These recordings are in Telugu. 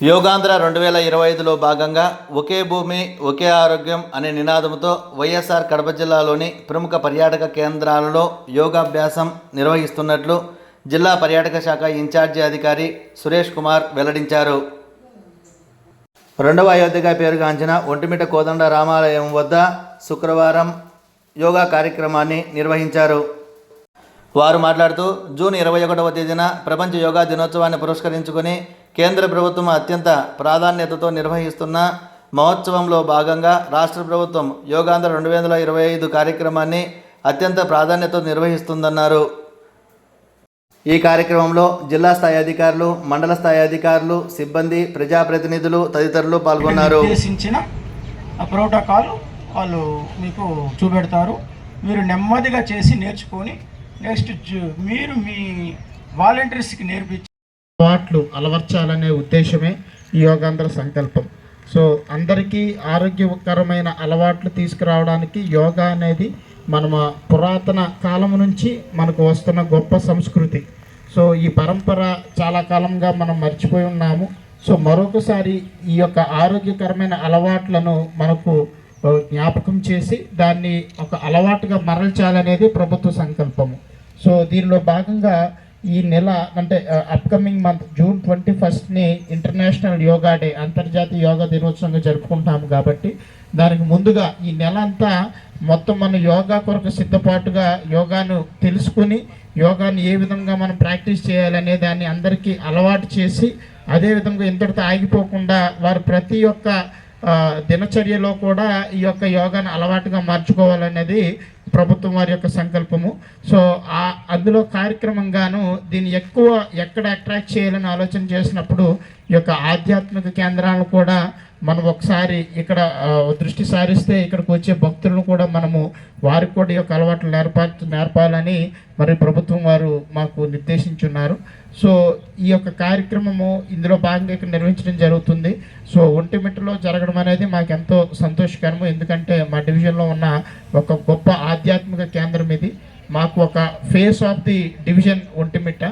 యోగాంధ్ర రెండు వేల ఇరవై ఐదులో భాగంగా ఒకే భూమి ఒకే ఆరోగ్యం అనే నినాదంతో వైఎస్ఆర్ కడప జిల్లాలోని ప్రముఖ పర్యాటక కేంద్రాలలో యోగాభ్యాసం నిర్వహిస్తున్నట్లు జిల్లా పర్యాటక శాఖ ఇన్ఛార్జి అధికారి సురేష్ కుమార్ వెల్లడించారు. రెండవ అయోధ్యగా పేరుగాంచిన ఒంటిమిట కోదండ రామాలయం వద్ద శుక్రవారం యోగా కార్యక్రమాన్ని నిర్వహించారు. వారు మాట్లాడుతూ జూన్ ఇరవై ఒకటవ తేదీన ప్రపంచ యోగా దినోత్సవాన్ని పురస్కరించుకొని కేంద్ర ప్రభుత్వం అత్యంత ప్రాధాన్యతతో నిర్వహిస్తున్న మహోత్సవంలో భాగంగా రాష్ట్ర ప్రభుత్వం యోగాంధ్ర రెండు వేల ఇరవై ఐదు కార్యక్రమాన్ని అత్యంత ప్రాధాన్యతతో నిర్వహిస్తుందన్నారు. ఈ కార్యక్రమంలో జిల్లా స్థాయి అధికారులు మండల స్థాయి అధికారులు సిబ్బంది ప్రజాప్రతినిధులు తదితరులు పాల్గొన్నారు. నిర్దేశించిన ప్రోటోకాల్ వాళ్ళు మీకు చూపెడతారు. మీరు నెమ్మదిగా చేసి నేర్చుకొని నెక్స్ట్ మీరు మీ వాలంటీర్స్కి నేర్పించి అలవాట్లు అలవర్చాలనే ఉద్దేశమే ఈ యోగాంధ్ర సంకల్పం. సో అందరికీ ఆరోగ్యకరమైన అలవాట్లు తీసుకురావడానికి యోగా అనేది మన పురాతన కాలం నుంచి మనకు వస్తున్న గొప్ప సంస్కృతి. సో ఈ పరంపర చాలా కాలంగా మనం మర్చిపోయి ఉన్నాము. సో మరొకసారి ఈ యొక్క ఆరోగ్యకరమైన అలవాట్లను మనకు జ్ఞాపకం చేసి దాన్ని ఒక అలవాటుగా మరల్చాలనేది ప్రభుత్వ సంకల్పము. సో దీనిలో భాగంగా ఈ నెల అంటే అప్కమింగ్ మంత్ జూన్ ట్వంటీ ఫస్ట్ని ఇంటర్నేషనల్ యోగా డే అంతర్జాతీయ యోగా దినోత్సవంగా జరుపుకుంటాము కాబట్టి దానికి ముందుగా ఈ నెల అంతా మొత్తం మన యోగా కొరకు సిద్ధపాటుగా యోగాను తెలుసుకుని యోగాని ఏ విధంగా మనం ప్రాక్టీస్ చేయాలనే దాన్ని అందరికీ అలవాటు చేసి అదేవిధంగా ఇంతటితో ఆగిపోకుండా వారు ప్రతి ఒక్క దినచర్యలో కూడా ఈ యొక్క యోగాను అలవాటుగా మార్చుకోవాలనేది ప్రభుత్వం వారి యొక్క సంకల్పము. సో ఆ అందులో కార్యక్రమంగాను దీన్ని ఎక్కువ ఎక్కడ అట్రాక్ట్ చేయాలని ఆలోచన చేసినప్పుడు ఈ యొక్క ఆధ్యాత్మిక కేంద్రాలను కూడా మనం ఒకసారి ఇక్కడ దృష్టి సారిస్తే ఇక్కడికి వచ్చే భక్తులను కూడా మనము వారికి కూడా ఈ యొక్క అలవాట్లు నేర్పాలని మరి ప్రభుత్వం వారు మాకు నిర్దేశించున్నారు. సో ఈ యొక్క కార్యక్రమము ఇందులో భాగంగా ఇక్కడ నిర్వహించడం జరుగుతుంది. సో ఒంటిమిట్టలో జరగడం అనేది మాకు ఎంతో సంతోషకరము. ఎందుకంటే మా డివిజన్లో ఉన్న ఒక గొప్ప ఆధ్యాత్మిక కేంద్రం ఇది. మాకు ఒక face of the division Vontimitta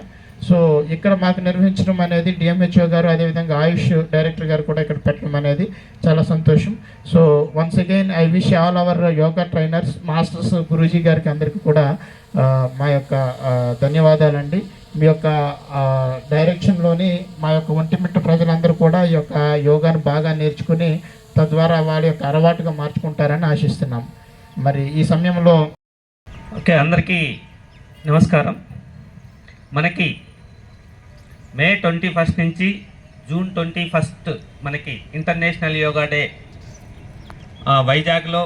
so ఇక్కడ మాకు నిర్వహించడం అనేది డిఎంహెచ్ఓ గారు అదేవిధంగా ఆయుష్ డైరెక్టర్ గారు కూడా ఇక్కడ పెట్టడం అనేది చాలా సంతోషం. So once again I wish all our yoga trainers masters Guruji గారికి అందరికీ కూడా మా యొక్క ఆ, ధన్యవాదాలండి. మీ యొక్క డైరెక్షన్లోని మా యొక్క ఒంటిమిట్ట ప్రజలందరూ కూడా ఈ యొక్క యోగాను బాగా నేర్చుకుని తద్వారా వాళ్ళ యొక్క అలవాటుగా మార్చుకుంటారని ఆశిస్తున్నాం. మరి ఈ సమయంలో ఓకే అందరికీ నమస్కారం. మనకి మే ట్వంటీ ఫస్ట్ నుంచి జూన్ ట్వంటీ ఫస్ట్ మనకి ఇంటర్నేషనల్ యోగా డే. వైజాగ్లో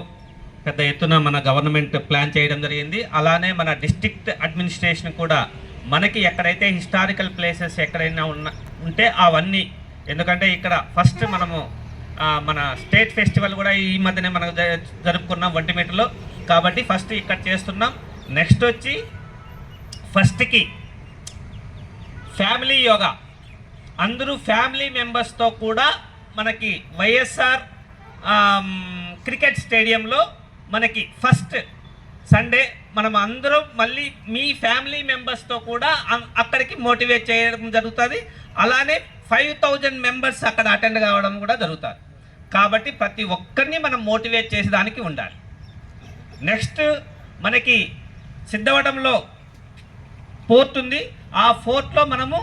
పెద్ద ఎత్తున మన గవర్నమెంట్ ప్లాన్ చేయడం జరిగింది. అలానే మన డిస్ట్రిక్ట్ అడ్మినిస్ట్రేషన్ కూడా మనకి ఎక్కడైతే హిస్టారికల్ ప్లేసెస్ ఎక్కడైనా ఉన్న ఉంటే అవన్నీ ఎందుకంటే ఇక్కడ ఫస్ట్ మనము మన స్టేట్ ఫెస్టివల్ కూడా ఈ మధ్యనే మనం జ- జరుపుకున్నాం ఒంటిమిటలో కాబట్టి ఫస్ట్ ఇక్కడ చేస్తున్నాం. నెక్స్ట్ వచ్చి ఫస్ట్కి ఫ్యామిలీ యోగా. అందరూ ఫ్యామిలీ మెంబర్స్తో కూడా మనకి వైఎస్ఆర్ క్రికెట్ స్టేడియంలో మనకి ఫస్ట్ సండే మనం అందరం మళ్ళీ మీ ఫ్యామిలీ మెంబర్స్తో కూడా అక్కడికి మోటివేట్ చేయడం జరుగుతుంది. అలానే ఫైవ్ థౌజండ్ మెంబర్స్ అక్కడ అటెండ్ కావడం కూడా జరుగుతుంది. కాబట్టి ప్రతి ఒక్కరిని మనం మోటివేట్ చేసేదానికి ఉండాలి. నెక్స్ట్ మనకి సిద్ధవటంలో ఫోర్త్ ఉంది. ఆ ఫోర్త్లో మనము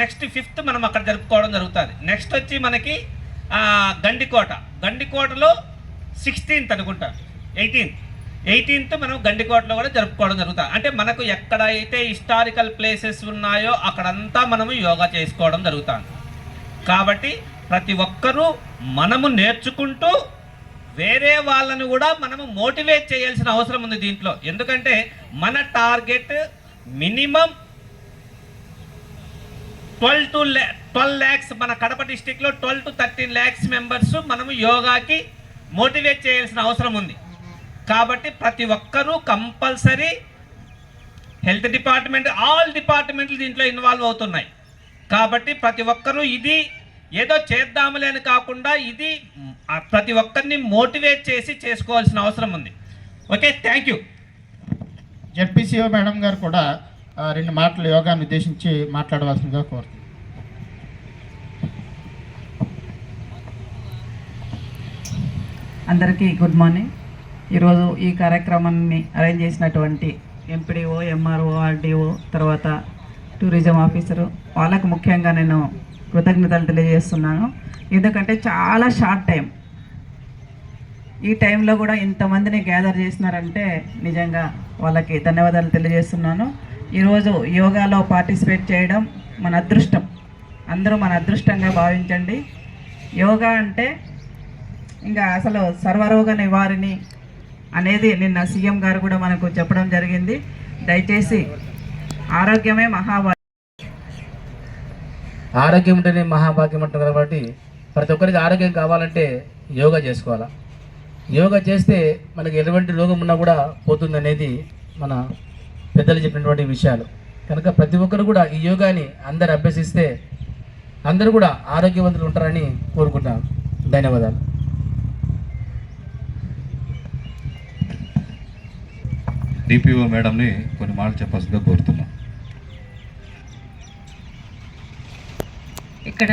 నెక్స్ట్ ఫిఫ్త్ మనం అక్కడ జరుపుకోవడం జరుగుతుంది. నెక్స్ట్ వచ్చి మనకి గండికోట. గండికోటలో సిక్స్టీన్త్ అనుకుంటారు ఎయిటీన్త్ ఎయిటీన్త్ మనం గండికోటలో కూడా జరుపుకోవడం జరుగుతుంది. అంటే మనకు ఎక్కడైతే హిస్టారికల్ ప్లేసెస్ ఉన్నాయో అక్కడంతా మనము యోగా చేసుకోవడం జరుగుతుంది. కాబట్టి ప్రతి ఒక్కరూ మనము నేర్చుకుంటూ వేరే వాళ్ళను కూడా మనము మోటివేట్ చేయాల్సిన అవసరం ఉంది దీంట్లో. ఎందుకంటే మన target minimum twelve to twelve lakhs మన కడప డిస్టిక్లో twelve to thirteen lakhs members మనము యోగాకి మోటివేట్ చేయాల్సిన అవసరం ఉంది. కాబట్టి ప్రతి ఒక్కరూ కంపల్సరీ హెల్త్ డిపార్ట్మెంట్ ఆల్ డిపార్ట్మెంట్లు దీంట్లో ఇన్వాల్వ్ అవుతున్నాయి. కాబట్టి ప్రతి ఒక్కరూ ఇది ఏదో చేద్దాములే అని కాకుండా ఇది ప్రతి ఒక్కరిని మోటివేట్ చేసి చేసుకోవాల్సిన అవసరం ఉంది. Okay thank you. ZPCEO madam garu కూడా రెండు మాటలు యోగాన్ని ఉద్దేశించి మాట్లాడవలసిందిగా కోరుతుంది అందరికీ గుడ్ మార్నింగ్. ఈరోజు ఈ కార్యక్రమాన్ని అరేంజ్ చేసినటువంటి ఎంపీడీఓ ఎంఆర్ఓ ఆర్డీఓ తర్వాత టూరిజం ఆఫీసరు వాళ్ళకు ముఖ్యంగా నేను కృతజ్ఞతలు తెలియజేస్తున్నాను. ఎందుకంటే చాలా షార్ట్ టైం. ఈ టైంలో కూడా ఇంతమందిని గ్యాదర్ చేసినారంటే నిజంగా వాళ్ళకి ధన్యవాదాలు తెలియజేస్తున్నాను. ఈరోజు యోగాలో పార్టిసిపేట్ చేయడం మన అదృష్టం. అందరూ మన అదృష్టంగా భావించండి. యోగా అంటే ఇంకా అసలు సర్వరోగ నివారిణి అనేది నిన్న సీఎం గారు కూడా మనకు చెప్పడం జరిగింది. దయచేసి ఆరోగ్యమే మహాభాగ్యం. ఆరోగ్యం ఉంటేనే మహాభాగ్యం అంటారు కాబట్టి ప్రతి ఒక్కరికి ఆరోగ్యం కావాలంటే యోగా చేసుకోవాలా. యోగా చేస్తే మనకి ఎటువంటి రోగం ఉన్నా కూడా పోతుంది అనేది మన పెద్దలు చెప్పినటువంటి విషయాలు. కనుక ప్రతి ఒక్కరు కూడా ఈ యోగాని అందరు అభ్యసిస్తే అందరూ కూడా ఆరోగ్యవంతులు ఉంటారని కోరుకుంటున్నాను. ధన్యవాదాలు. డిపిఓ మేడంని కొన్ని మాటలు చెప్పాల్సిందిగా కోరుతున్నాం. ఇక్కడ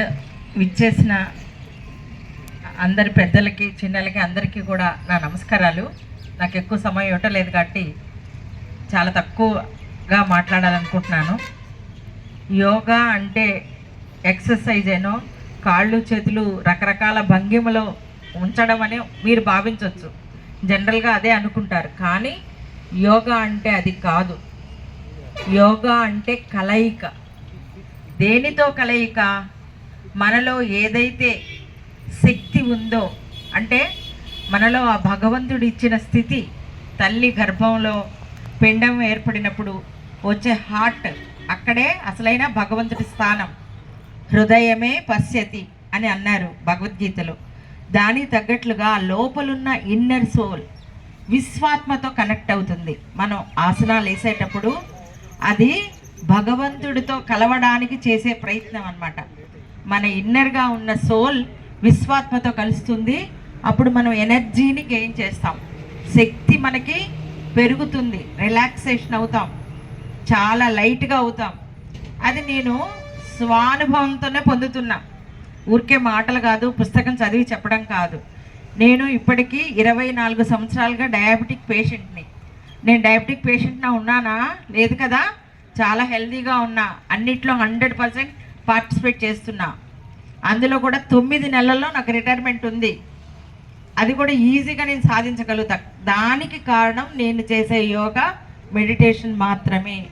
విచ్చేసిన అందరి పెద్దలకి చిన్నలకి అందరికీ కూడా నా నమస్కారాలు. నాకు ఎక్కువ సమయం ఇవ్వటలేదు కాబట్టి చాలా తక్కువగా మాట్లాడాలనుకుంటున్నాను. యోగా అంటే ఎక్సర్సైజ్ ఏనో కాళ్ళు చేతులు రకరకాల భంగిమలో ఉంచడం అని మీరు భావించవచ్చు జనరల్గా అదే అనుకుంటారు. కానీ యోగా అంటే అది కాదు. యోగా అంటే కలయిక. దేనితో కలయిక? మనలో ఏదైతే శక్తి ఉందో అంటే మనలో ఆ భగవంతుడు ఇచ్చిన స్థితి తల్లి గర్భంలో పిండం ఏర్పడినప్పుడు వచ్చే హార్ట్ అక్కడే అసలైన భగవంతుడి స్థానం. హృదయమే పశ్యతి అని అన్నారు భగవద్గీతలో. దానికి తగ్గట్లుగా లోపలున్న ఇన్నర్ సోల్ విశ్వాత్మతో కనెక్ట్ అవుతుంది. మనం ఆసనాలు వేసేటప్పుడు అది భగవంతుడితో కలవడానికి చేసే ప్రయత్నం అనమాట మన ఇన్నర్గా ఉన్న సోల్ విశ్వాత్మతో కలుస్తుంది. అప్పుడు మనం ఎనర్జీని గెయిన్ చేస్తాం. శక్తి మనకి పెరుగుతుంది. రిలాక్సేషన్ అవుతాం. చాలా లైట్గా అవుతాం. అది నేను స్వానుభవంతోనే పొందుతున్నా. ఊరికే మాటలు కాదు పుస్తకం చదివి చెప్పడం కాదు. నేను ఇప్పటికీ ఇరవై నాలుగు సంవత్సరాలుగా డయాబెటిక్ పేషెంట్ని నేను డయాబెటిక్ పేషెంట్నా ఉన్నానా? లేదు కదా? చాలా హెల్తీగా ఉన్నా. అన్నిట్లో హండ్రెడ్ పర్సెంట్ పార్టిసిపేట్ చేస్తున్నా. అందులో కూడా తొమ్మిది నెలల్లో నాకు రిటైర్మెంట్ ఉంది. అది కూడా ఈజీగా నేను సాధించగలుగుతా. దానికి కారణం నేను చేసే యోగా మెడిటేషన్ మాత్రమే.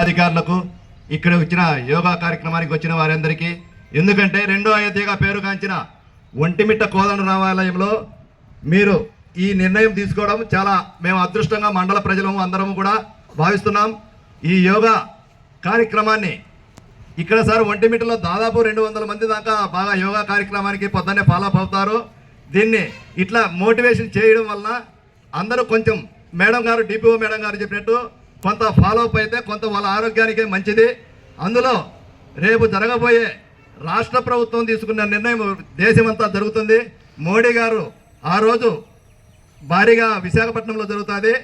అధికారులకు ఇక్కడ వచ్చిన యోగా కార్యక్రమానికి వచ్చిన వారందరికీ ఎందుకంటే రెండో అయోధ్యగా పేరుగాంచిన ఒంటిమిట్ట కోదండ రామాలయంలో మీరు ఈ నిర్ణయం తీసుకోవడం చాలా మేము అదృష్టంగా మండల ప్రజలము అందరము కూడా భావిస్తున్నాం. ఈ యోగా కార్యక్రమాన్ని ఇక్కడ సార్ ఒంటిమిట్టలో దాదాపు రెండు వందల మంది దాకా బాగా యోగా కార్యక్రమానికి పొద్దున్నే ఫాలో అప్ అవుతారు దీన్ని ఇట్లా మోటివేషన్ చేయడం వల్ల అందరూ కొంచెం మేడం గారు డిపిఓ మేడం గారు చెప్పినట్టు కొంత ఫాలో అప్ అయితే కొంత వాళ్ళ ఆరోగ్యానికే మంచిది. అందులో రేపు జరగబోయే రాష్ట్ర ప్రభుత్వం తీసుకున్న నిర్ణయం దేశమంతా జరుగుతుంది. మోడీ గారు ఆ రోజు భారీగా విశాఖపట్నంలో జరుగుతుంది.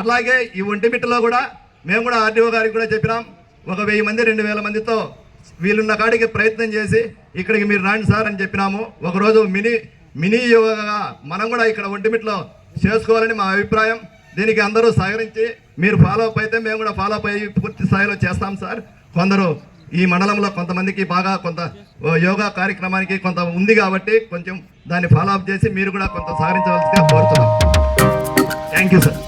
అలాగే ఈ ఒంటిమిట్టలో కూడా మేము కూడా ఆర్డీఓ గారికి కూడా చెప్పినాం. ఒక వెయ్యి మంది రెండు వేల మందితో వీళ్ళున్న కాడికి ప్రయత్నం చేసి ఇక్కడికి మీరు రాండి సార్ అని చెప్పినాము. ఒకరోజు మినీ మినీ యోగాగా మనం కూడా ఇక్కడ ఒంటిమిట్లో చేసుకోవాలని మా అభిప్రాయం. దీనికి అందరూ సహకరించి మీరు ఫాలో అప్ అయితే మేము కూడా ఫాలో అప్ అయ్యి పూర్తి స్థాయిలో చేస్తాం సార్. కొందరు ఈ మండలంలో కొంతమందికి బాగా కొంత యోగా కార్యక్రమానికి కొంత ఉంది కాబట్టి కొంచెం దాన్ని ఫాలో అప్ చేసి మీరు కూడా కొంత సహకరించవలసిగా కోరుతున్నాం. Thank you sir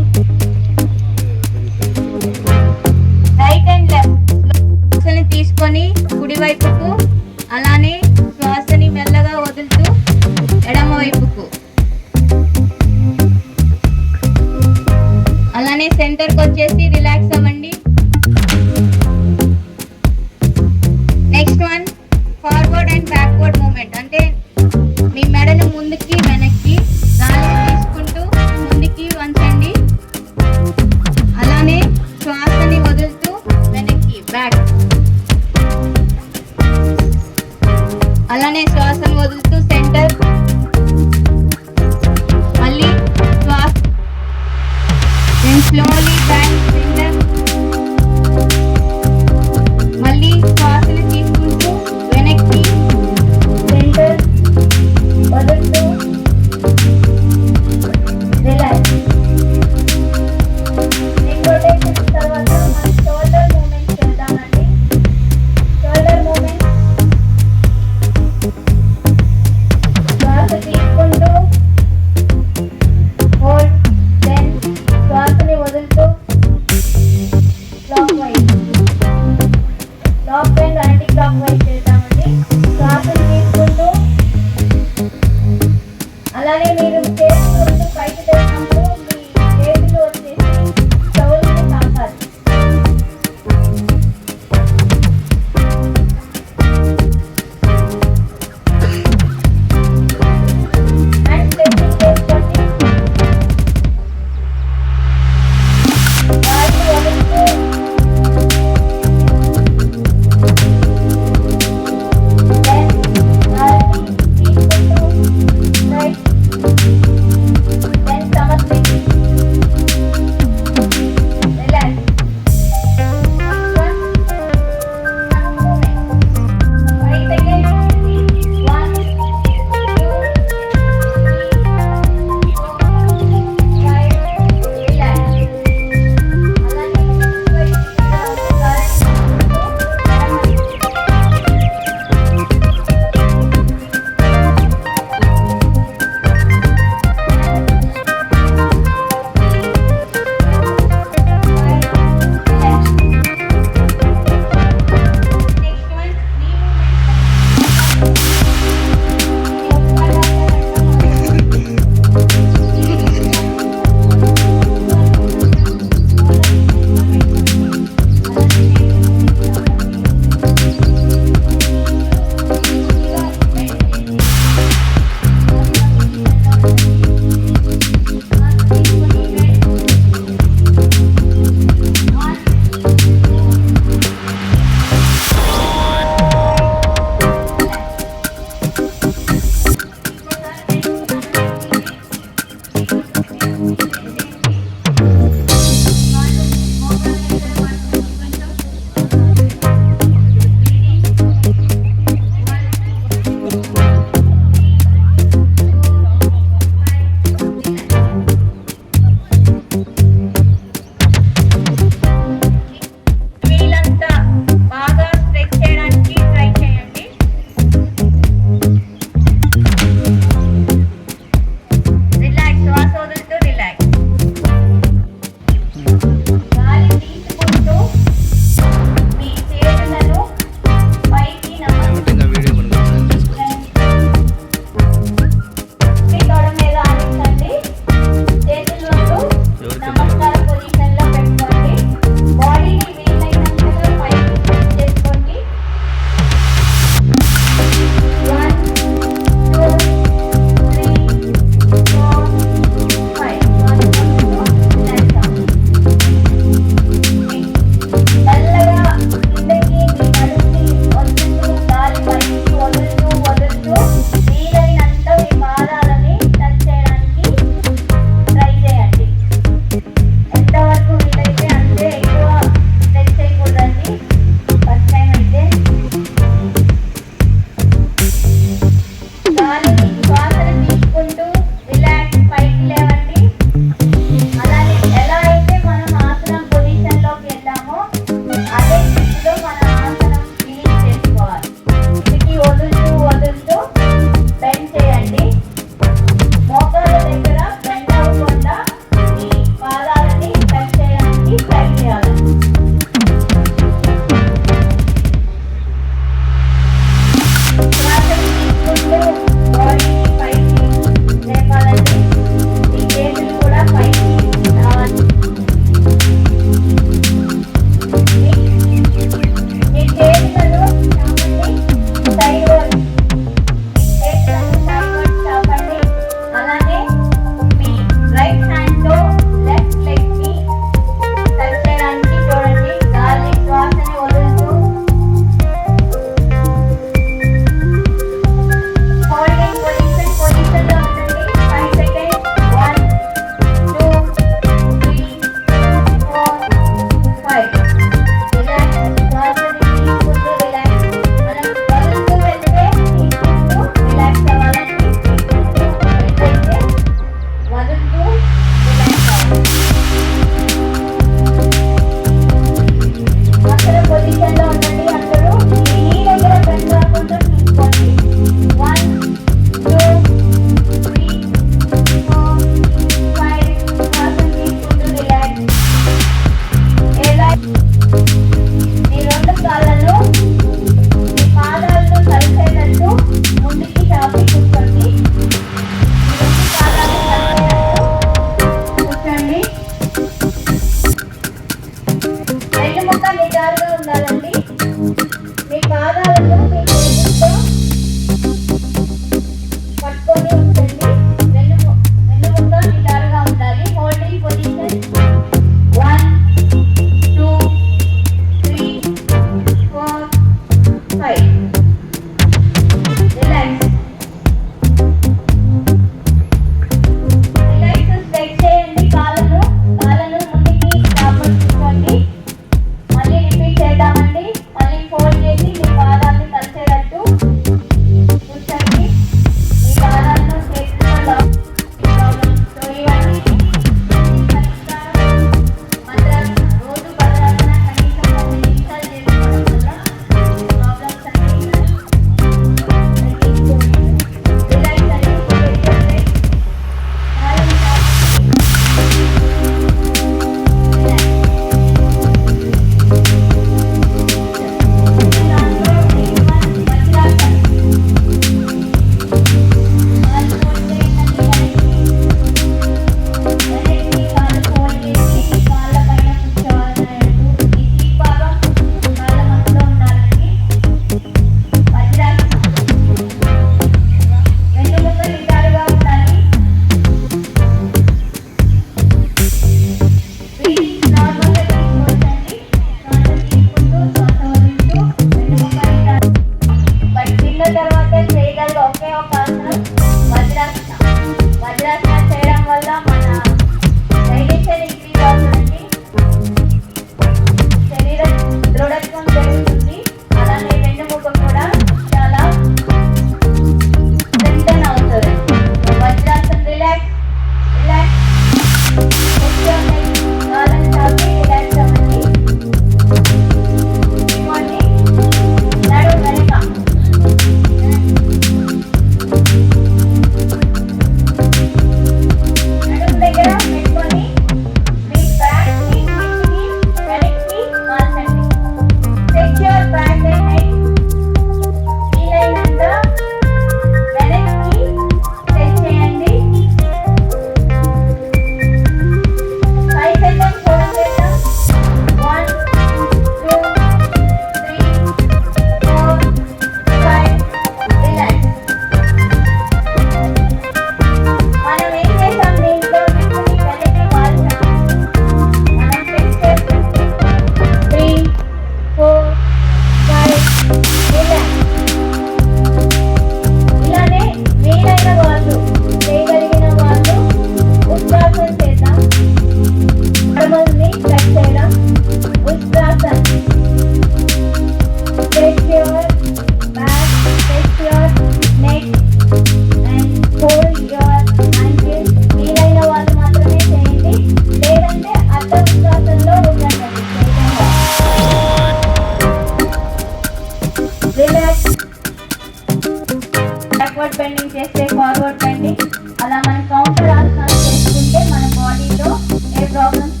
backward bending చేస్తే ఫార్వర్డ్ బెండింగ్ అలా మనం కౌంటర్ ఆసనాలు చేసుకుంటే మన బాడీలో ఏ ప్రాబ్లమ్స్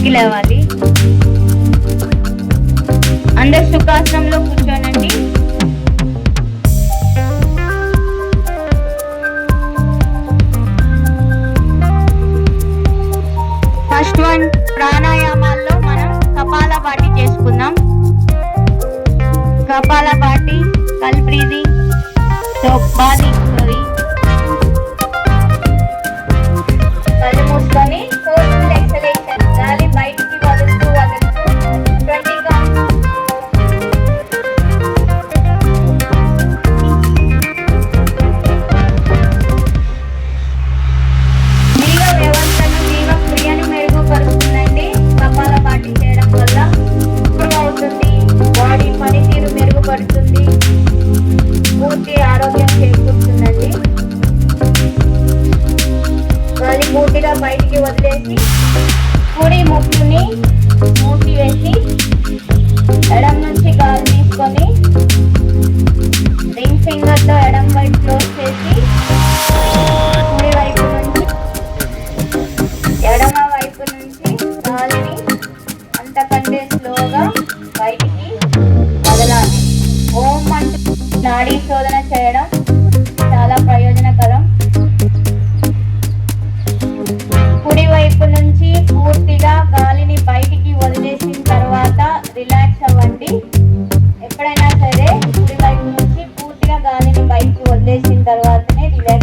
పైకి లేవాలి. అందరు సుఖాసనంలో కూర్చోనండి. ఫస్ట్ వన్ ప్రాణాయామాల్లో మనం కపాల బాటి చేసుకుందాం. కపాల బాటి కల్ breathing so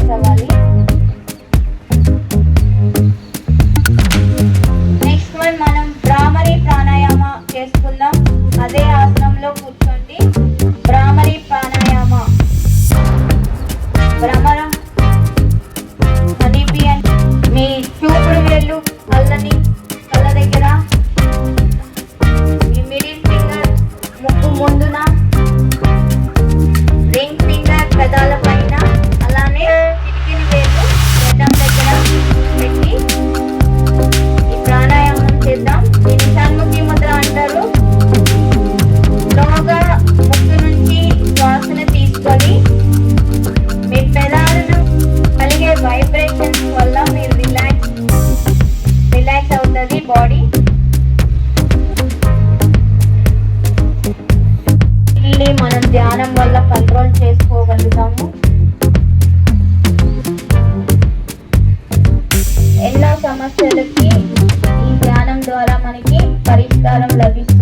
rise next one మనం భ్రామరి ప్రాణాయామ చేసుకుందాం అదే ఆసనంలో కూర్చోండి. భ్రామరి ప్రాణాయామ. భ్రమరం జ్ఞానం వల్ల కంట్రోల్ చేసుకోగలుగుతాము. ఎన్నో సమస్యలకి ఈ జ్ఞానం ద్వారా మనకి పరిష్కారం లభిస్తుంది.